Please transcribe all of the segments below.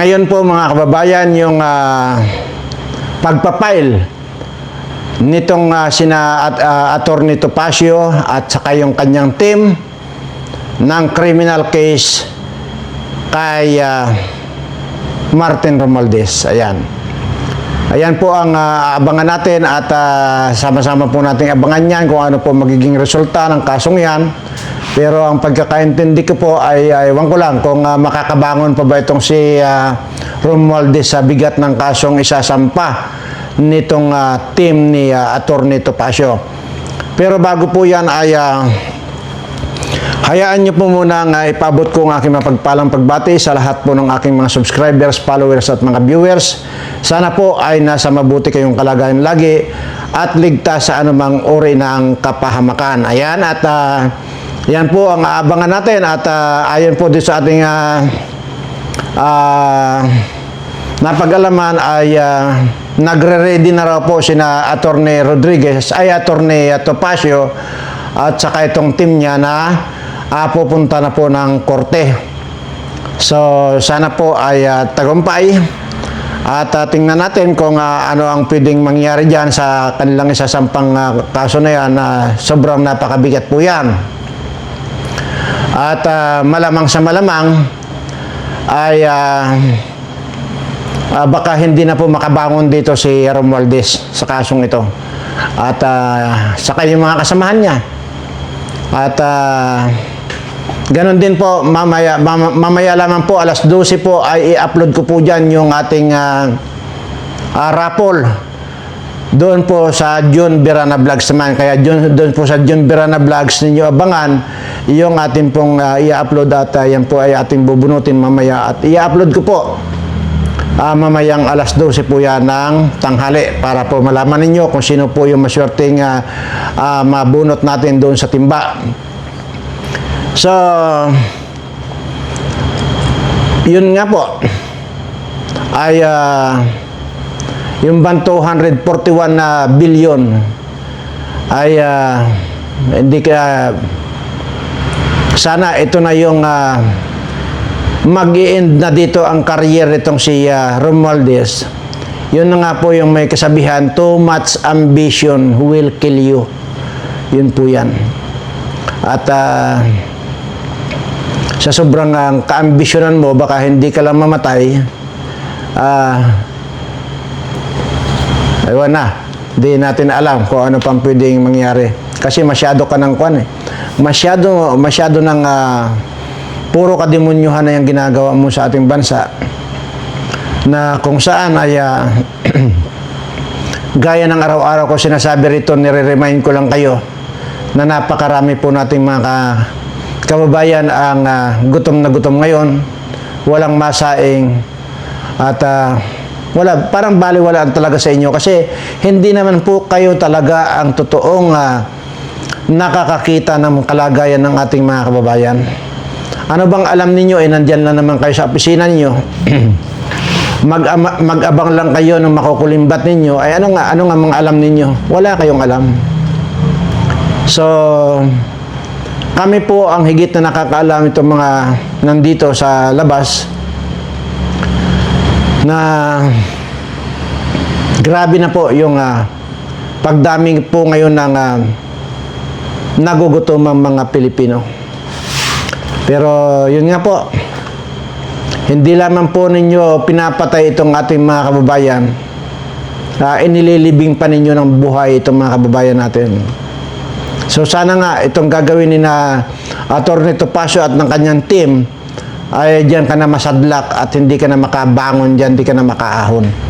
ngayon po mga kababayan yung ah, pagpapile nitong ah, sina at, ah, Attorney Topacio at saka yung kanyang team ng criminal case kay ah, Martin Romualdez. Ayan. Ayan po ang ah, abangan natin at ah, sama-sama po natin abangan yan kung ano po magiging resulta ng kasong yan. Pero ang pagkakaintindi ko po ay, ay ko lang kung ah, makakabangon pa ba itong si uh, Romualdez sa bigat ng kasong isasampa nitong ah, team ni uh, Attorney Topacio. Pero bago po yan ay ah, Hayaan niyo po muna nga ipabot ko ang aking mapagpalang pagbati sa lahat po ng aking mga subscribers, followers at mga viewers. Sana po ay nasa mabuti kayong kalagayan lagi at ligtas sa anumang uri ng kapahamakan. Ayan at ah, yan po ang aabangan natin at ah, ayon po din sa ating ah, ah, napag-alaman ay ah, nagre-ready na raw po sina Attorney Rodriguez ay Attorney Topacio at saka itong team niya na ah, pupunta na po ng korte. So sana po ay ah, tagumpay at ah, tingnan natin kung ah, ano ang pwedeng mangyari dyan sa kanilang isasampang ah, kaso na yan na sobrang napakabigat po yan. At ah, malamang sa malamang ay ah, ah, baka hindi na po makabangon dito si Romualdez sa kasong ito. At ah, saka yung mga kasamahan niya. At ah, ganon din po, mamaya, mama- mamaya lamang po, alas 12 po ay i-upload ko po dyan yung ating ah, ah, raffle doon po sa John Birana Vlogs naman. Kaya John, doon po sa John Birana Vlogs ninyo abangan yung ating pong ah, i-upload at ah, yan po ay ating bubunutin mamaya at i-upload ko po Ah, mamayang alas 12 po yan ng tanghali para po malaman ninyo kung sino po yung maswerteng ah, ah, mabunot natin doon sa timba. So, yun nga po ay ah, yung ban 241 na billion ay ah, hindi ka sana ito na yung ah, mag-i-end na dito ang career nitong si uh, Romualdez. Yun nga po yung may kasabihan, too much ambition will kill you. Yun po yan. At ah, sa sobrang uh, kaambisyonan mo, baka hindi ka lang mamatay, ah, ewan na, di natin alam kung ano pang pwedeng mangyari. Kasi masyado ka ng kwan eh. Masyado, masyado ng ah, puro kademonyuhan na yung ginagawa mo sa ating bansa na kung saan ay ah, gaya ng araw-araw ko sinasabi rito, nire-remind ko lang kayo na napakarami po nating mga ka- kababayan ang ah, gutom na gutom ngayon, walang masaing at ah, wala, parang baliwalaan talaga sa inyo kasi hindi naman po kayo talaga ang totoong ah, nakakakita ng kalagayan ng ating mga kababayan. Ano bang alam ninyo, eh, nandyan lang naman kayo sa opisina ninyo. mag mag-abang lang kayo ng makukulimbat ninyo, ay ano nga, ano nga mga alam ninyo? Wala kayong alam. So, kami po ang higit na nakakaalam itong mga nandito sa labas na grabe na po yung ah, pagdami po ngayon ng uh, nagugutomang mga Pilipino. Pero yun nga po, hindi lamang po ninyo pinapatay itong ating mga kababayan. Uh, inililibing pa ninyo ng buhay itong mga kababayan natin. So sana nga itong gagawin ni na Atty. Topacio at ng kanyang team ay diyan ka na masadlak at hindi ka na makabangon diyan, hindi ka na makaahon.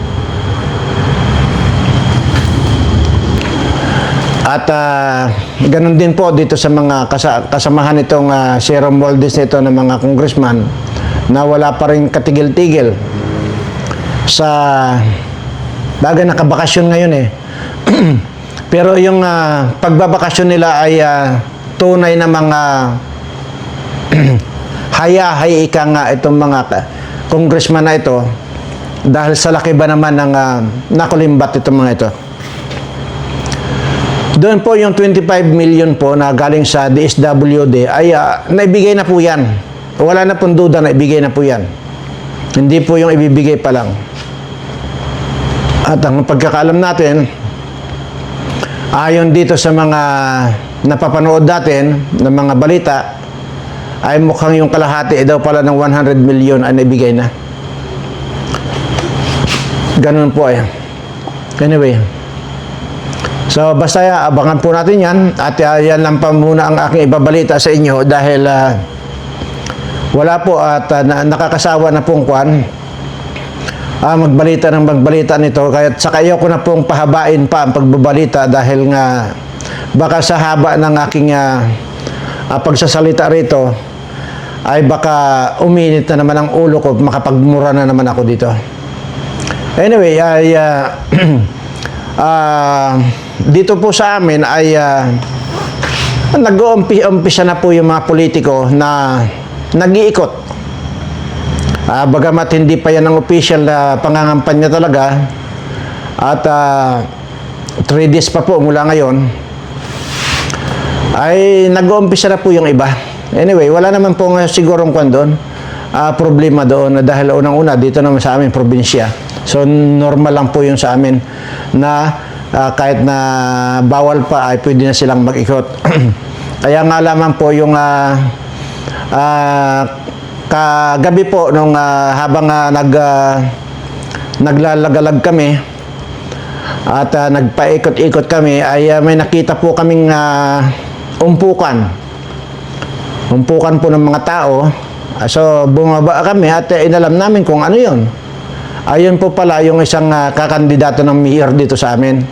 At ah, ganun din po dito sa mga kasa- kasamahan itong uh, si Romualdez nito ng mga congressman na wala pa rin katigil-tigil sa bagay nakabakasyon ngayon eh. Pero yung ah, pagbabakasyon nila ay ah, tunay na mga hayahay ika nga itong mga congressman na ito dahil sa laki ba naman ng ah, nakulimbat itong mga ito. Doon po yung 25 million po na galing sa DSWD ay ah, naibigay na po yan. Wala na pong duda na ibigay na po yan. Hindi po yung ibibigay pa lang. At ang pagkakaalam natin, ayon dito sa mga napapanood natin ng mga balita, ay mukhang yung kalahati daw pala ng 100 million ay naibigay na. Ganun po eh. Anyway. So basta ya, abangan po natin yan. At uh, yan lang pa muna ang aking ibabalita sa inyo dahil ah, wala po at ah, na- nakakasawa na pong kwan ah, magbalita ng magbalita nito. Kaya saka ko na pong pahabain pa ang pagbabalita dahil nga baka sa haba ng aking ah, ah, pagsasalita rito ay baka uminit na naman ang ulo ko makapagmura na naman ako dito. Anyway ay ah, ah, dito po sa amin ay ah, nag-uumpisa na po yung mga politiko na nag-iikot Ah, bagamat hindi pa yan ang official na pangangampanya talaga at ah, 3 days pa po mula ngayon ay nag-uumpisa na po yung iba. Anyway, wala naman po nga sigurong kwan doon. ah, problema doon dahil unang-una dito naman sa amin probinsya. So normal lang po yung sa amin na ah, kahit na bawal pa ay pwede na silang mag-ikot. Kaya nga lamang po yung ah, ah, kagabi po nung ah, habang ah, nag ah, naglalagalag kami at ah, nagpaikot-ikot kami ay ah, may nakita po kaming ah, umpukan. Umpukan po ng mga tao. So bumaba kami at eh, inalam namin kung ano 'yon. Ayun po pala yung isang ah, kakandidato ng mayor dito sa amin.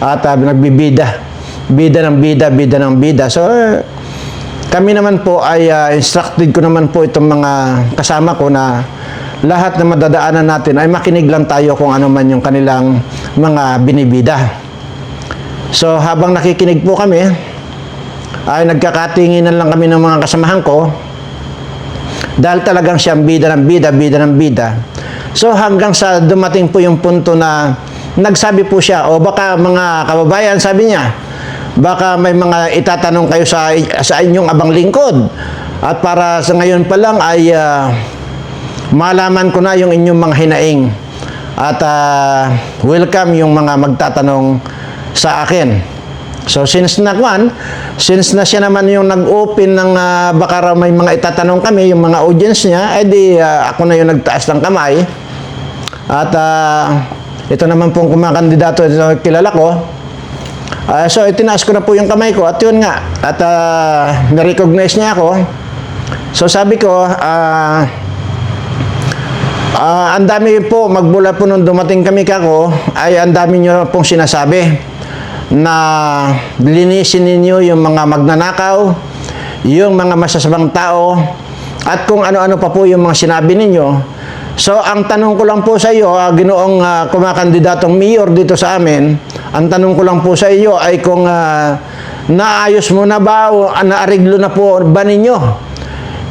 At ah, nagbibida. Bida ng bida, bida ng bida. So eh, kami naman po ay ah, instructed ko naman po itong mga kasama ko na lahat na madadaanan natin ay makinig lang tayo kung ano man yung kanilang mga binibida. So habang nakikinig po kami, ay nagkakatinginan lang kami ng mga kasamahan ko dahil talagang siyang bida ng bida, bida ng bida. So hanggang sa dumating po yung punto na nagsabi po siya, o baka mga kababayan, sabi niya, baka may mga itatanong kayo sa, sa inyong abang lingkod. At para sa ngayon pa lang ay ah, malaman ko na yung inyong mga hinaing. At ah, welcome yung mga magtatanong sa akin. So since na kwan, since na siya naman yung nag-open ng ah, baka may mga itatanong kami, yung mga audience niya, edi ah, ako na yung nagtaas ng kamay. At ah, ito naman pong kumakandidato na kilala ko. Ah, so itinaas ko na po yung kamay ko at yun nga. At uh, na-recognize niya ako. So sabi ko, ah, Ah, ang dami po, magmula po nung dumating kami kako, ay ang dami nyo pong sinasabi na linisin ninyo yung mga magnanakaw, yung mga masasamang tao, at kung ano-ano pa po yung mga sinabi ninyo. So, ang tanong ko lang po sa iyo, ah, ginoong ah, kumakandidatong mayor dito sa amin, ang tanong ko lang po sa iyo ay kung ah, naayos mo na ba o ah, naariglo na po ba ninyo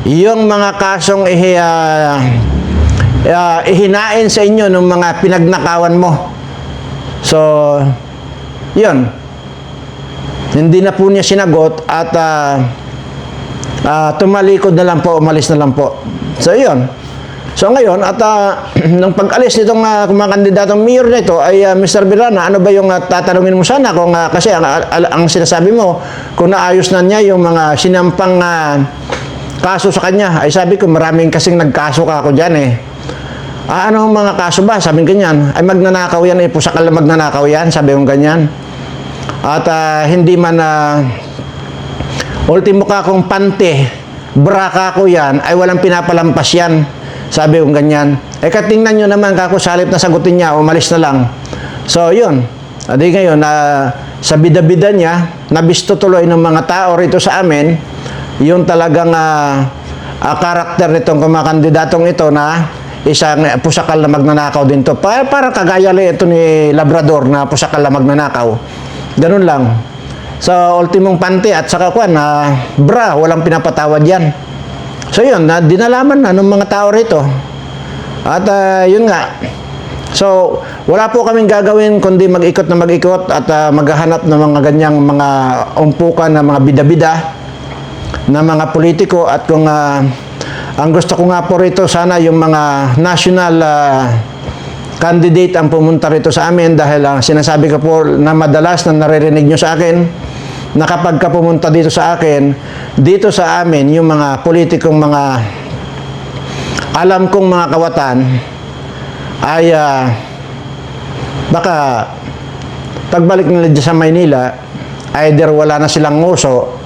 yung mga kasong ihi, ah, uh, ihinain sa inyo ng mga pinagnakawan mo. So, yun. Hindi na po niya sinagot at uh, uh, tumalikod na lang po, umalis na lang po. So, yun. So, ngayon, at uh, nung pag-alis nitong uh, mga kandidatong mayor nito ay uh, Mr. Birana, ano ba yung uh, tatanungin mo sana? Kung, uh, kasi ang, ang, sinasabi mo, kung naayos na niya yung mga sinampang uh, kaso sa kanya, ay sabi ko, maraming kasing nagkaso ka ako dyan eh. Ah, ano ang mga kaso ba? Sabi ganyan. Ay magnanakaw yan, eh, pusakal na magnanakaw yan. Sabi kong ganyan. At ah, hindi man na ultimo ka kong pante, braka ko yan, ay walang pinapalampas yan. Sabi kong ganyan. Eh katingnan nyo naman kako salip na sagutin niya, umalis na lang. So yun. Adi ngayon, na sa bida-bida niya, nabisto tuloy ng mga tao rito sa amin, yung talagang ah, ah, karakter nitong kumakandidatong ito na isang pusakal na magnanakaw din to. Para, para kagaya ito ni Labrador na pusakal na magnanakaw. Ganun lang. Sa ultimong pante at saka kwan, na bra, walang pinapatawad yan. So yun, na, dinalaman na ng mga tao rito. At ah, yun nga, So, wala po kaming gagawin kundi mag-ikot na mag-ikot at ah, maghahanap ng mga ganyang mga umpukan na mga bida-bida na mga politiko at kung ah, Ang gusto ko nga po rito, sana yung mga national ah, candidate ang pumunta rito sa amin dahil ang sinasabi ko po na madalas na naririnig nyo sa akin na kapag ka pumunta dito sa akin, dito sa amin, yung mga politikong mga alam kong mga kawatan ay ah, baka pagbalik nila dyan sa Maynila, either wala na silang nguso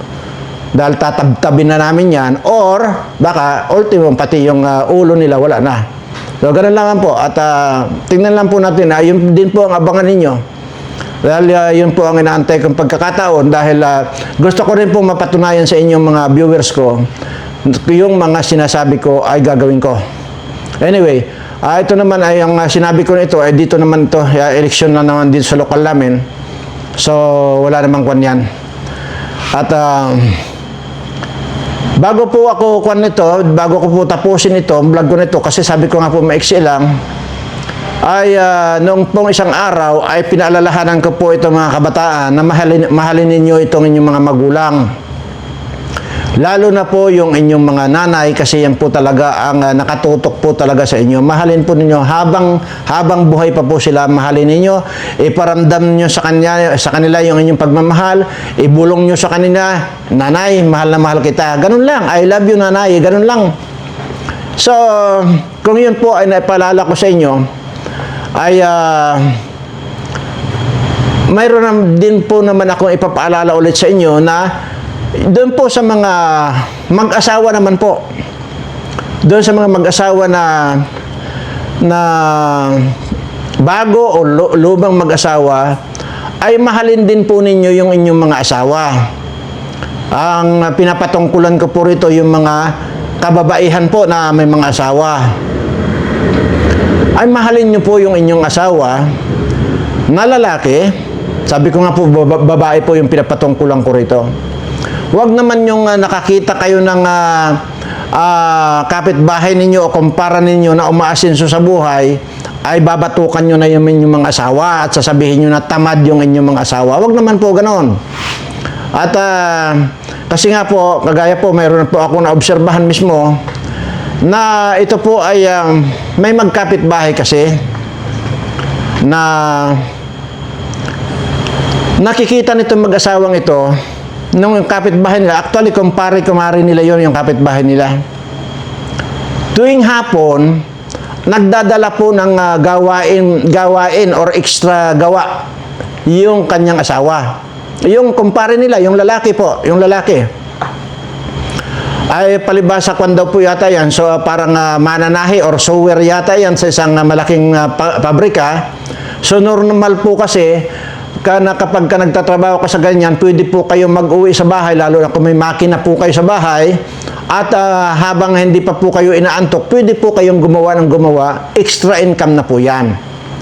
dahil tatabtabin na namin yan or baka ultimo pati yung ah, ulo nila wala na. So ganun lang po at ah, tingnan lang po natin ah, yun din po ang abangan ninyo. Dahil ah, yun po ang inaantay kong pagkakataon dahil ah, gusto ko rin po mapatunayan sa inyong mga viewers ko yung mga sinasabi ko ay gagawin ko. Anyway, ah, ito naman ay ang sinabi ko nito ay dito naman to uh, election na naman dito sa lokal namin. So wala namang kwan yan. At ah, bago po ako kwan nito, bago ko po tapusin ito, vlog ko nito kasi sabi ko nga po maiksi lang ay ah, noong pong isang araw ay pinaalalahanan ko po itong mga kabataan na mahalin, mahalin ninyo itong inyong mga magulang. Lalo na po yung inyong mga nanay kasi yan po talaga ang ah, nakatutok po talaga sa inyo. Mahalin po ninyo habang habang buhay pa po sila, mahalin ninyo. Iparamdam niyo sa kanya sa kanila yung inyong pagmamahal, ibulong niyo sa kanila, nanay, mahal na mahal kita. Ganun lang. I love you nanay, ganun lang. So, kung yun po ay naipalala ko sa inyo, ay ah, mayroon din po naman akong ipapaalala ulit sa inyo na doon po sa mga mag-asawa naman po. Doon sa mga mag-asawa na na bago o lu- lubang mag-asawa ay mahalin din po ninyo yung inyong mga asawa. Ang pinapatungkulan ko po rito yung mga kababaihan po na may mga asawa. Ay mahalin nyo po yung inyong asawa na lalaki. Sabi ko nga po, baba- babae po yung pinapatungkulan ko rito. Huwag naman yung ah, nakakita kayo ng ah, ah, kapitbahay ninyo o kumpara ninyo na umaasinso sa buhay, ay babatukan nyo na yung inyong mga asawa at sasabihin nyo na tamad yung inyong mga asawa. Huwag naman po ganon. At ah, kasi nga po, kagaya po, mayroon po ako na obserbahan mismo na ito po ay ah, may magkapitbahay kasi na nakikita nitong mag-asawang ito nung kapitbahay nila, actually kumpare kumari nila yon yung kapitbahay nila. Tuwing hapon, nagdadala po ng ah, gawain, gawain or extra gawa yung kanyang asawa. Yung kumpare nila, yung lalaki po, yung lalaki. Ay palibasa kwan daw po yata yan. So parang ah, mananahi or sewer yata yan sa isang ah, malaking ah, pa- pabrika. So normal po kasi ka na kapag ka nagtatrabaho ka sa ganyan, pwede po kayo mag-uwi sa bahay, lalo na kung may makina po kayo sa bahay, at ah, habang hindi pa po kayo inaantok, pwede po kayong gumawa ng gumawa, extra income na po yan.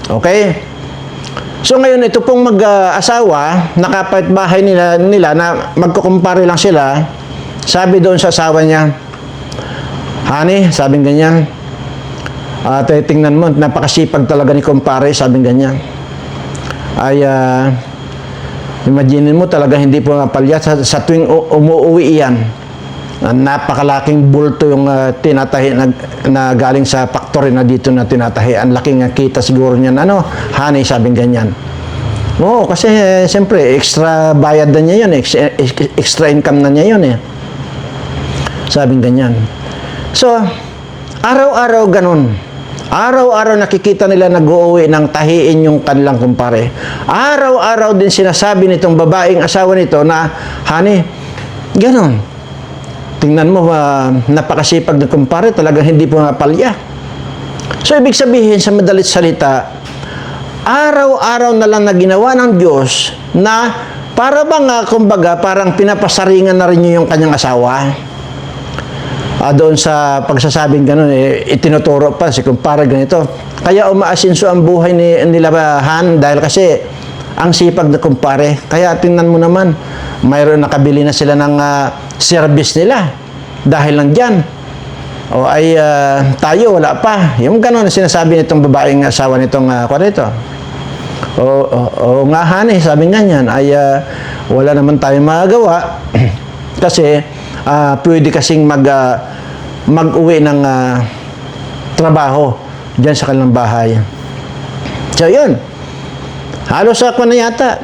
Okay? So ngayon, ito pong mag-asawa, nakapit bahay nila, nila na magkukumpare lang sila, sabi doon sa asawa niya, Honey, sabing ganyan, uh, tingnan mo, napakasipag talaga ni kumpare, sabing ganyan. Ay, ah, imagine mo talaga hindi po mapalya sa, sa tuwing umuwi yan. ah, napakalaking bulto yung ah, tinatahi na, na galing sa factory na dito na tinatahi. Ang laking ah, kita siguro niyan. Ano, honey, sabing ganyan. Oo, kasi eh, siyempre, extra bayad na niya yun. eh. Ex- ex- extra income na niya yun eh. Sabing ganyan. So, araw-araw ganun. Araw-araw nakikita nila nag-uuwi ng tahiin yung kanilang kumpare. Araw-araw din sinasabi nitong babaeng asawa nito na, Honey, ganun. Tingnan mo, ah, napakasipag na kumpare, talagang hindi po mapalya. So, ibig sabihin, sa madalit salita, araw-araw na lang na ginawa ng Diyos na para bang, ah, kumbaga, parang pinapasaringan na rin niyo yung kanyang asawa. Ah, doon sa pagsasabing gano'n, eh, itinuturo pa si kumpare ganito. Kaya umaasinso ang buhay ni, nila Han dahil kasi ang sipag na kumpare. Kaya tingnan mo naman, mayroon nakabili na sila ng ah, service nila dahil lang dyan. O ay ah, tayo, wala pa. Yung gano'n ang sinasabi nitong babaeng asawa nitong uh, nito. O, o, o nga Han, eh, sabi nga niyan, ay ah, wala naman tayong magagawa kasi ah, pwede kasing mag ah, mag-uwi ng ah, trabaho dyan sa kanilang bahay. So, yun. Halos ako na yata.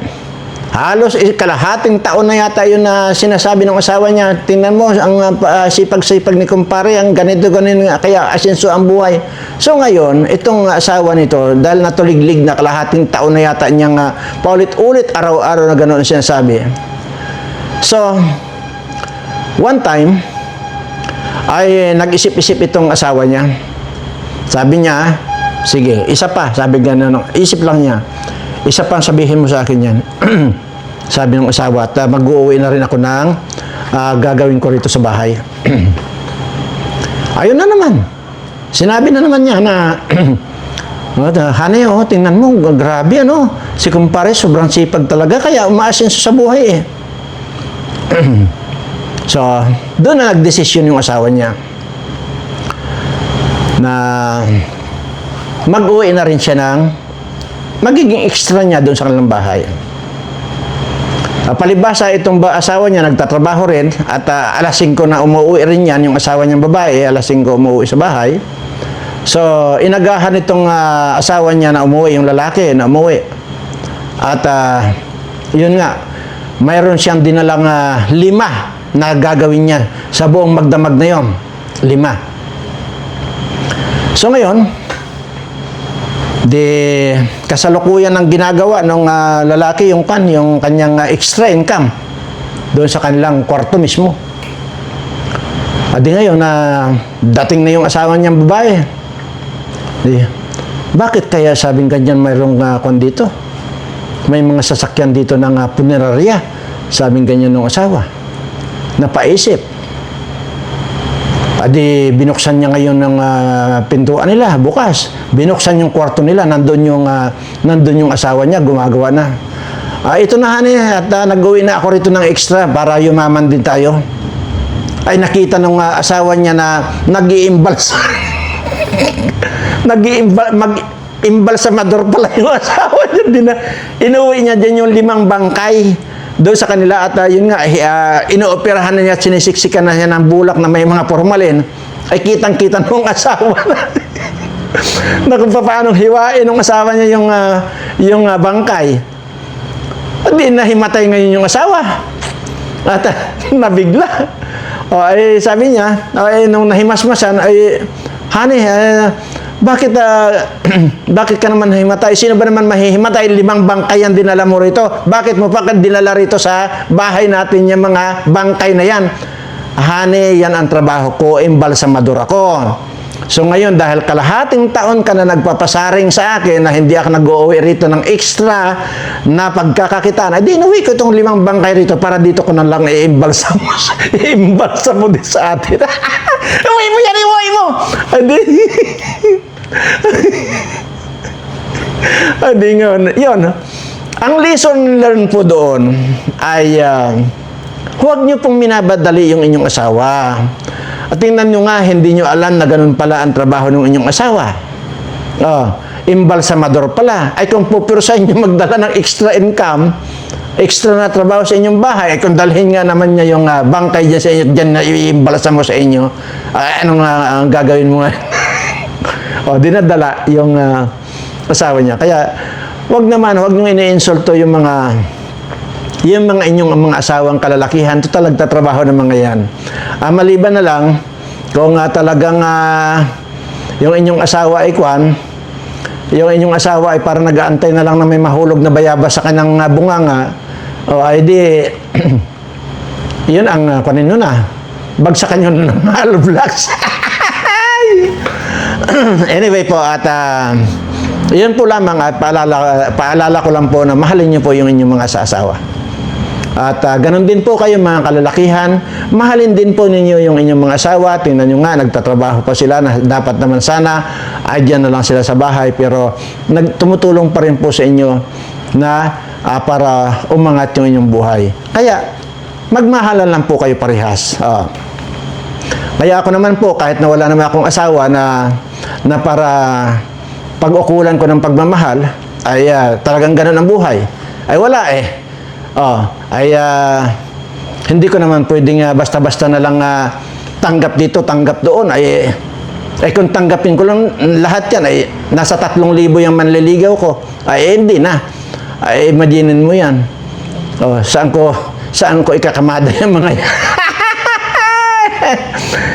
Halos kalahating taon na yata yun na sinasabi ng asawa niya. Tingnan mo, ang uh, pa- uh, sipag-sipag ni kumpare, ang ganito, ganito, kaya asenso ang buhay. So ngayon, itong asawa nito, dahil natuliglig na kalahating taon na yata niyang uh, paulit-ulit, araw-araw na gano'n sinasabi. So, one time, ay nag-isip-isip itong asawa niya. Sabi niya, sige, isa pa, sabi gano'n, isip lang niya, isa pa ang sabihin mo sa akin yan. sabi ng asawa, at uh, mag-uwi na rin ako ng ah, gagawin ko rito sa bahay. Ayun na naman. Sinabi na naman niya na, da- Honey, oh, tingnan mo, grabe ano. Si kumpare, sobrang sipag talaga, kaya umaasenso sa buhay eh. So, doon na nagdesisyon yung asawa niya na mag-uwi na rin siya ng magiging extra niya doon sa kanilang bahay. Uh, palibasa itong ba, asawa niya nagtatrabaho rin at ah, alas 5 na umuwi rin yan yung asawa niyang babae, alas 5 umuwi sa bahay. So, inagahan itong ah, asawa niya na umuwi, yung lalaki na umuwi. At ah, yun nga, mayroon siyang dinalang ah, lima na gagawin niya sa buong magdamag na yon. Lima. So ngayon, di kasalukuyan ng ginagawa ng ah, lalaki yung kan, yung kanyang ah, extra income doon sa kanilang kwarto mismo. At di ngayon na dating na yung asawa niyang babae. Di, bakit kaya sabing ganyan mayroong uh, kwan dito? May mga sasakyan dito ng uh, punerarya. Sabing ganyan ng asawa. Napaisip. Adi, binuksan niya ngayon ng ah, pintuan nila, bukas. Binuksan yung kwarto nila, nandun yung, ah, nandun yung asawa niya, gumagawa na. Ah, ito na, honey, at ah, nag-uwi na ako rito ng extra para yumaman din tayo. Ay, nakita ng ah, asawa niya na nag-iimbal sa... nag-iimbal, mag-imbalsamador pala yung asawa niya. Din inuwi niya dyan yung limang bangkay doon sa kanila at ah, yun nga, uh, inooperahan na niya at sinisiksikan na niya ng bulak na may mga formalin ay kitang-kita nung asawa na na kung paano hiwain ng asawa niya yung, ah, yung ah, bangkay. At di nahimatay ngayon yung asawa. At ah, nabigla. O ay sabi niya, o, ay, nung nahimasmasan, ay, honey, eh, bakit, ah, bakit ka naman nahimatay? Sino ba naman mahihimatay? Limang bangkay ang dinala mo rito. Bakit mo pa dinala rito sa bahay natin yung mga bangkay na yan? Honey, yan ang trabaho ko, imbalsamador ako. So ngayon, dahil kalahating taon ka na nagpapasaring sa akin na hindi ako nag-uuwi rito ng extra na pagkakakitaan, ay di inuwi ko itong limang bangkay rito para dito ko na lang i-imbalsa mo, i-imbalsa mo din sa atin. Uwi mo yan, iuwi mo! Adi, adi nga, yun. Ang lesson learned po doon ay ah, huwag niyo pong minabadali yung inyong asawa. At tingnan nyo nga, hindi nyo alam na ganun pala ang trabaho ng inyong asawa. Oh, imbalsamador pala. Ay kung pupiro sa inyo magdala ng extra income, extra na trabaho sa inyong bahay, ay kung dalhin nga naman niya yung ah, bangkay dyan sa inyo, dyan na iimbalsa mo sa inyo, ay, anong ah, ang gagawin mo nga? o, dinadala yung ah, asawa niya. Kaya, wag naman, wag nyo iniinsulto yung mga yung mga inyong mga asawang kalalakihan, total nagtatrabaho ng mga yan. Ah, maliban na lang, kung ah, talagang ah, yung inyong asawa ay kwan, yung inyong asawa ay parang nag-aantay na lang na may mahulog na bayabas sa kanyang bunganga, o ay di, yun ang uh, kwanin nun ah. Bagsakan yun ng hollow blocks. anyway po, at ah, yun po lamang at paalala, paalala ko lang po na mahalin niyo po yung inyong mga asawa. At ah, ganun din po kayo mga kalalakihan, mahalin din po ninyo yung inyong mga asawa. Tingnan nyo nga, nagtatrabaho pa sila na dapat naman sana ay dyan na lang sila sa bahay. Pero nagtumutulong pa rin po sa inyo na ah, para umangat yung inyong buhay. Kaya, magmahalan lang po kayo parehas. Ah. Kaya ako naman po, kahit na wala naman akong asawa na, na para pag-ukulan ko ng pagmamahal, ay ah, talagang ganun ang buhay. Ay wala eh. Oh, ay ah, hindi ko naman pwedeng ah, basta-basta na lang ah, tanggap dito, tanggap doon, ay, ay kung tanggapin ko lang lahat yan, ay nasa tatlong libo yung manliligaw ko, ay hindi na. Ay, imaginin mo yan. Oh, saan ko, saan ko ikakamada yung mga yan?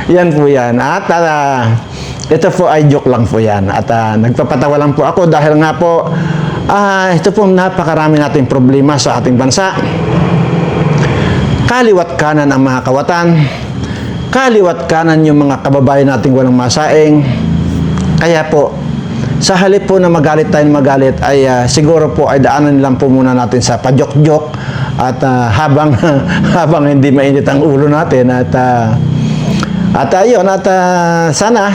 yan po yan. At ah, ito po ay joke lang po yan. At ah, nagpapatawa lang po ako dahil nga po, ah, ito po napakarami nating problema sa ating bansa. Kaliwat kanan ang mga kawatan. Kaliwat kanan yung mga kababayan nating walang masaing. Kaya po, sa halip po na magalit tayo magalit ay ah, siguro po ay daanan lang po muna natin sa pajok-jok at ah, habang habang hindi mainit ang ulo natin at ah, at ayun at ah, sana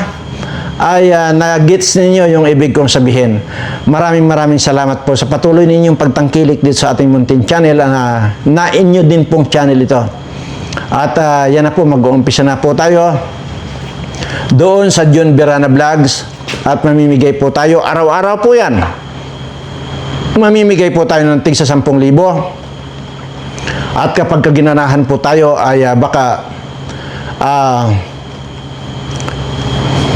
ay uh, na-gets ninyo yung ibig kong sabihin. Maraming maraming salamat po sa patuloy ninyong pagtangkilik dito sa ating Muntin Channel. Uh, na inyo din pong channel ito. At ah, yan na po, mag-uumpisa na po tayo doon sa John Berana Vlogs at mamimigay po tayo. Araw-araw po yan. Mamimigay po tayo ng tig sa 10,000. At kapag kaginanahan po tayo ay ah, baka ah,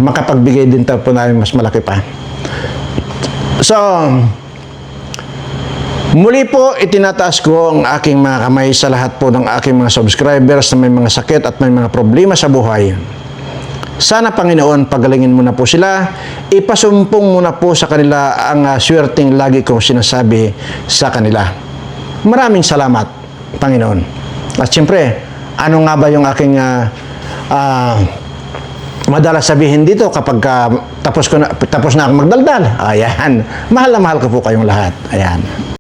makapagbigay din tayo po namin mas malaki pa. So, muli po itinataas ko ang aking mga kamay sa lahat po ng aking mga subscribers na may mga sakit at may mga problema sa buhay. Sana Panginoon, pagalingin mo na po sila. Ipasumpong mo na po sa kanila ang uh, swerteng lagi kong sinasabi sa kanila. Maraming salamat, Panginoon. At siyempre, ano nga ba yung aking ah, ah, madalas sabihin dito kapag ah, tapos ko na tapos na akong magdaldal. Ayan. Mahal na mahal ko po kayong lahat. Ayan.